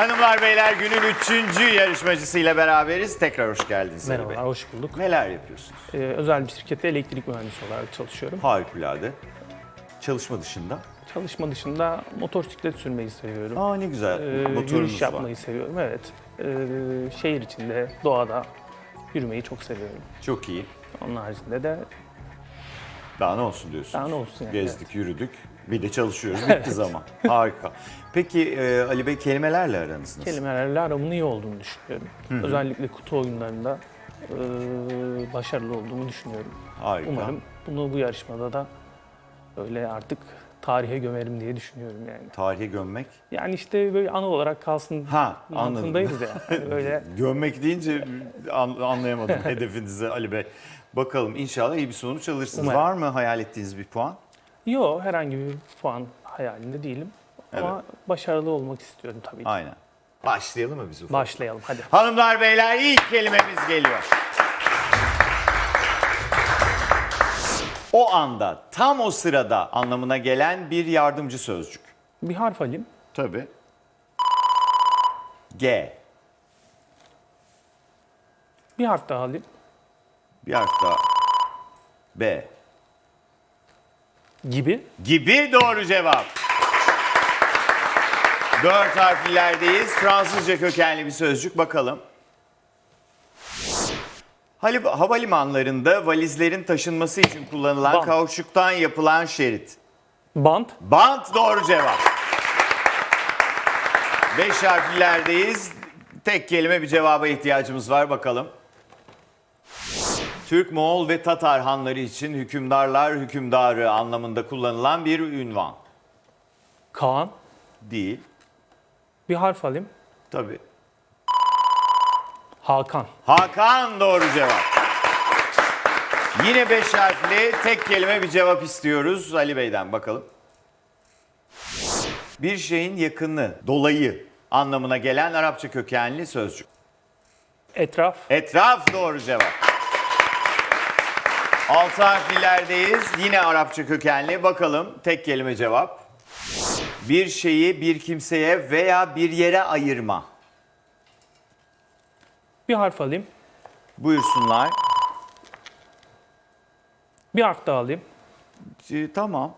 Hanımlar beyler günün üçüncü yarışmacısıyla beraberiz. Tekrar hoş geldiniz Ali Bey. Merhabalar, hoş bulduk. Neler yapıyorsunuz? Ee, özel bir şirkette elektrik mühendisi olarak çalışıyorum. Harikulade. Çalışma dışında. Çalışma dışında motosiklet sürmeyi seviyorum. Aa ne güzel. Ee, Motorunuz yürüyüş var. yapmayı seviyorum, evet. Ee, şehir içinde, doğada yürümeyi çok seviyorum. Çok iyi. Onun haricinde de Daha ne olsun diyorsunuz? daha ne olsun yani. Gezdik, yürüdük. Bir de çalışıyoruz. Bitti zaman. Harika. Peki e, Ali Bey kelimelerle aranız nasıl? Kelimelerle aramın iyi olduğunu düşünüyorum. Özellikle kutu oyunlarında e, başarılı olduğumu düşünüyorum. Harika. Umarım bunu bu yarışmada da öyle artık tarihe gömerim diye düşünüyorum yani. Tarihe gömmek. Yani işte böyle anı olarak kalsın Ha anladım. mantığındayız ya. Yani böyle Gömmek deyince an- anlayamadım hedefinizi Ali Bey. Bakalım inşallah iyi bir sonuç alırsınız. Umarım. Var mı hayal ettiğiniz bir puan? Yok herhangi bir puan hayalinde değilim. Ama başarılı olmak istiyorum tabii ki. Aynen. Başlayalım mı biz ufak? Başlayalım hadi. Hanımlar beyler ilk kelimemiz geliyor. O anda, tam o sırada anlamına gelen bir yardımcı sözcük. Bir harf alayım. Tabii. G. Bir harf daha alayım. Bir harf daha. B. Gibi. Gibi doğru cevap. Dört harflilerdeyiz. Fransızca kökenli bir sözcük bakalım. Hali- Havalimanlarında valizlerin taşınması için kullanılan Bant. kauçuktan yapılan şerit. Bant. Bant doğru cevap. Beş harflilerdeyiz. Tek kelime bir cevaba ihtiyacımız var bakalım. Türk, Moğol ve Tatar hanları için hükümdarlar hükümdarı anlamında kullanılan bir ünvan. Kaan. Değil. Bir harf alayım. Tabii. Hakan. Hakan doğru cevap. Yine beş harfli tek kelime bir cevap istiyoruz Ali Bey'den bakalım. Bir şeyin yakını, dolayı anlamına gelen Arapça kökenli sözcük. Etraf. Etraf doğru cevap. Altı harflilerdeyiz. Yine Arapça kökenli. Bakalım tek kelime cevap. Bir şeyi bir kimseye veya bir yere ayırma. Bir harf alayım. Buyursunlar. Bir harf daha alayım. Ee, tamam.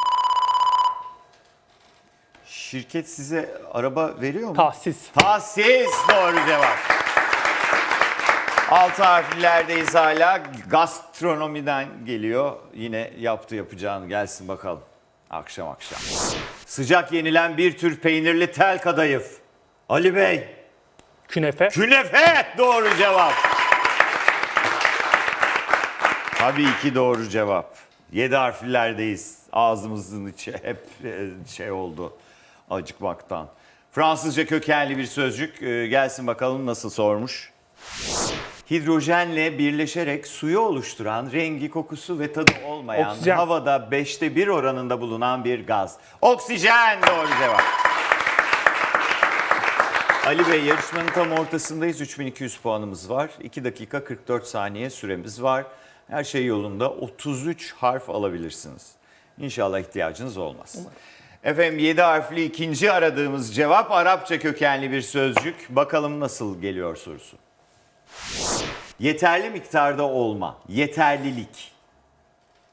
Şirket size araba veriyor mu? Tahsis. Tahsis doğru cevap. Altı harflilerdeyiz hala. Gastronomiden geliyor. Yine yaptı yapacağını gelsin bakalım. Akşam akşam. Sıcak yenilen bir tür peynirli tel kadayıf. Ali Bey. Künefe. Künefe doğru cevap. Tabii ki doğru cevap. Yedi harflilerdeyiz. Ağzımızın içi hep e, şey oldu acıkmaktan. Fransızca kökenli bir sözcük. Ee, Gelsin bakalım nasıl sormuş. Hidrojenle birleşerek suyu oluşturan, rengi, kokusu ve tadı olmayan, Oksijen. havada beşte bir oranında bulunan bir gaz. Oksijen doğru cevap. Ali Bey yarışmanın tam ortasındayız. 3200 puanımız var. 2 dakika 44 saniye süremiz var. Her şey yolunda 33 harf alabilirsiniz. İnşallah ihtiyacınız olmaz. Efendim 7 harfli ikinci aradığımız cevap Arapça kökenli bir sözcük. Bakalım nasıl geliyor sorusu. Yeterli miktarda olma, yeterlilik.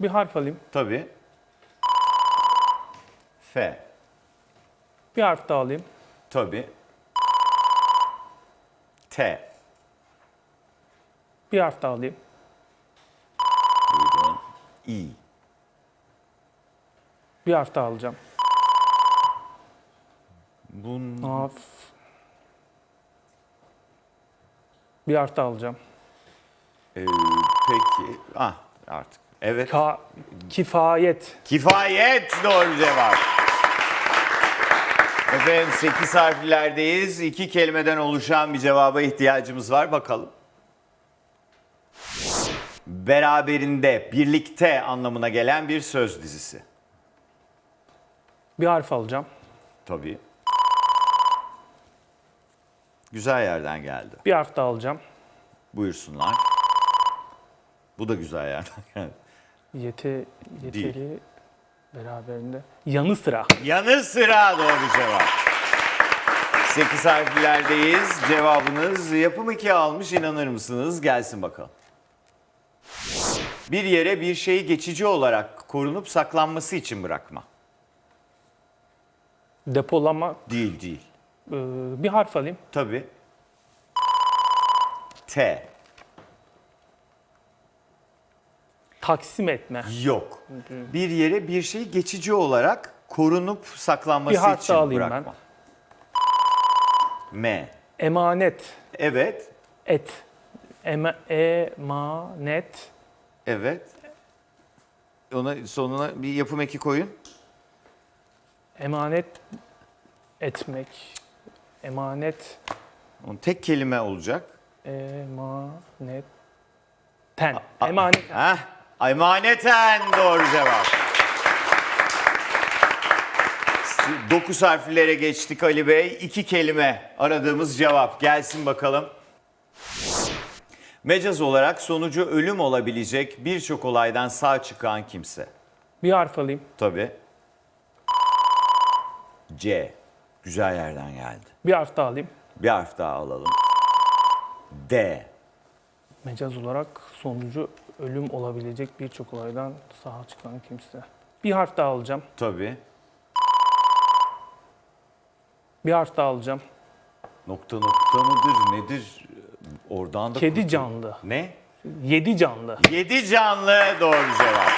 Bir harf alayım. Tabii. F. Bir harf daha alayım. Tabii. T. Bir harf daha alayım. Buyurun. İ. Bir harf daha alacağım. Bun, Af. Bir harf daha alacağım. Ee, peki. Ah artık. Evet. Ka kifayet. Kifayet doğru cevap. Efendim 8 harflerdeyiz. İki kelimeden oluşan bir cevaba ihtiyacımız var. Bakalım. Beraberinde, birlikte anlamına gelen bir söz dizisi. Bir harf alacağım. Tabii. Güzel yerden geldi. Bir harf daha alacağım. Buyursunlar. Bu da güzel yerden. Yete, yeteri beraberinde. Yanı sıra. Yanı sıra doğru cevap. 8 harflerdeyiz. Cevabınız yapım 2 almış inanır mısınız? Gelsin bakalım. Bir yere bir şeyi geçici olarak korunup saklanması için bırakma. Depolama. Değil değil. Ee, bir harf alayım. Tabii. T. Taksim etme. Yok. Bir yere bir şeyi geçici olarak korunup saklanması Bir harf için daha alayım ben. bırakma. M. Emanet. Evet. Et. Ema, emanet. Evet. Ona sonuna bir yapım eki koyun. Emanet etmek. Emanet. Onun tek kelime olacak. Emanet. Ten. Emanet. Heh. Emaneten doğru cevap. 9 harflere geçtik Ali Bey. İki kelime aradığımız cevap. Gelsin bakalım. Mecaz olarak sonucu ölüm olabilecek birçok olaydan sağ çıkan kimse. Bir harf alayım. Tabii. C. Güzel yerden geldi. Bir harf daha alayım. Bir harf daha alalım. D. Mecaz olarak sonucu ölüm olabilecek birçok olaydan sağa çıkan kimse. Bir harf daha alacağım. Tabii. Bir harf daha alacağım. Nokta nokta mıdır nedir? Oradan da Kedi kurtul- canlı. Ne? Yedi canlı. Yedi canlı doğru cevap.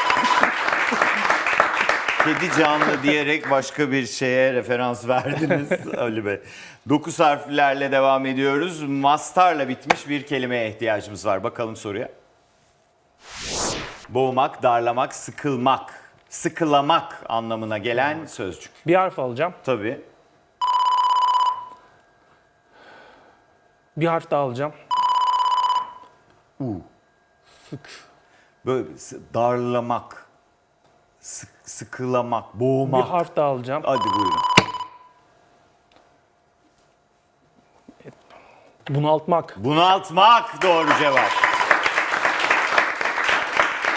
Kedi canlı diyerek başka bir şeye referans verdiniz Ali Bey. Dokuz harflerle devam ediyoruz. Mastarla bitmiş bir kelimeye ihtiyacımız var. Bakalım soruya. Boğmak, darlamak, sıkılmak, sıkılamak anlamına gelen sözcük. Bir harf alacağım. Tabii. Bir harf daha alacağım. U. Sık. Böyle darlamak, sık, sıkılamak, Bir boğmak. harf daha alacağım. Hadi buyurun. Bunaltmak. Bunaltmak doğru cevap.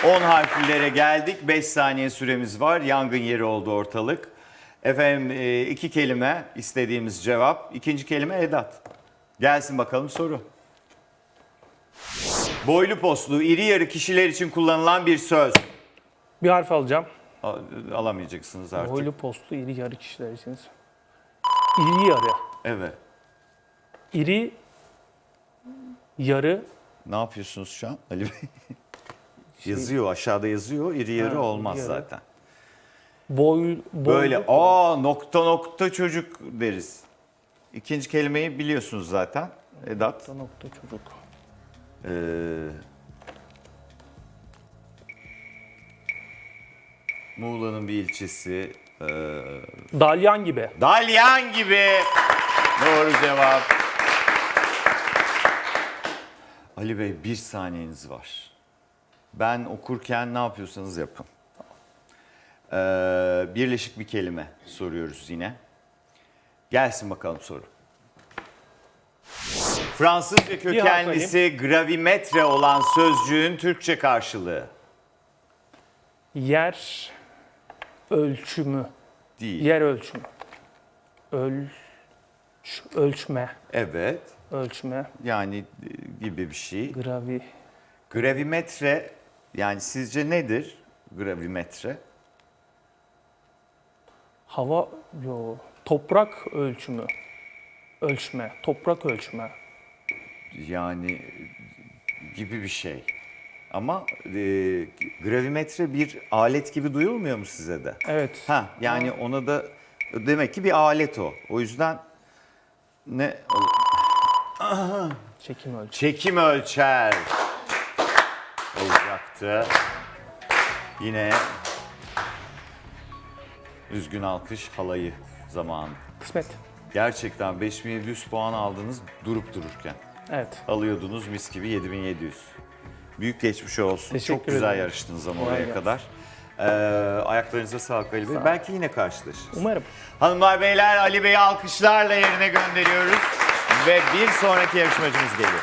10 harflere geldik. 5 saniye süremiz var. Yangın yeri oldu ortalık. Efendim e, iki kelime istediğimiz cevap. İkinci kelime Edat. Gelsin bakalım soru. Boylu postlu, iri yarı kişiler için kullanılan bir söz. Bir harf alacağım. Alamayacaksınız artık. Boylu postlu iri yarı kişiler için. İri yarı. Evet. İri yarı Ne yapıyorsunuz şu an Ali Bey? yazıyor aşağıda yazıyor. İri yarı Ha, olmaz yarı. zaten. boy, boylu, Böyle aa nokta nokta çocuk deriz. İkinci kelimeyi biliyorsunuz zaten. Edat. nokta çocuk. Ee, Muğla'nın bir ilçesi. Ee, Dalyan gibi. Dalyan gibi. Doğru cevap. Ali Bey bir saniyeniz var. Ben okurken ne yapıyorsanız yapın. Ee, birleşik bir kelime soruyoruz yine. Gelsin bakalım soru. Fransızca kökenlisi gravimetre olan sözcüğün Türkçe karşılığı Yer ölçümü. değil. Yer ölçümü. Öl ölçme. Evet. Ölçme. Yani e, gibi bir şey. Gravi. Gravimetre yani sizce nedir gravimetre? Hava yo. Toprak ölçümü. Ölçme. Toprak ölçme. Yani gibi bir şey. Ama e, gravimetre bir alet gibi duyulmuyor mu size de? Evet. Ha yani ona da demek ki bir alet o. O yüzden ne Çekim ölçümü. çekim ölçer olacaktı. Yine üzgün alkış halayı zamanı. Kısmet. Gerçekten 5700 puan aldınız durup dururken. Evet. Alıyordunuz mis gibi 7700. Büyük geçmiş olsun. Teşekkür Çok güzel ederim. yarıştınız ama oraya kadar. Ee, ayaklarınıza sağlık Ali Bey. ol. Belki yine karşılaşırız. Umarım. Hanımlar beyler Ali Bey'i alkışlarla yerine gönderiyoruz. Ve bir sonraki yarışmacımız geliyor.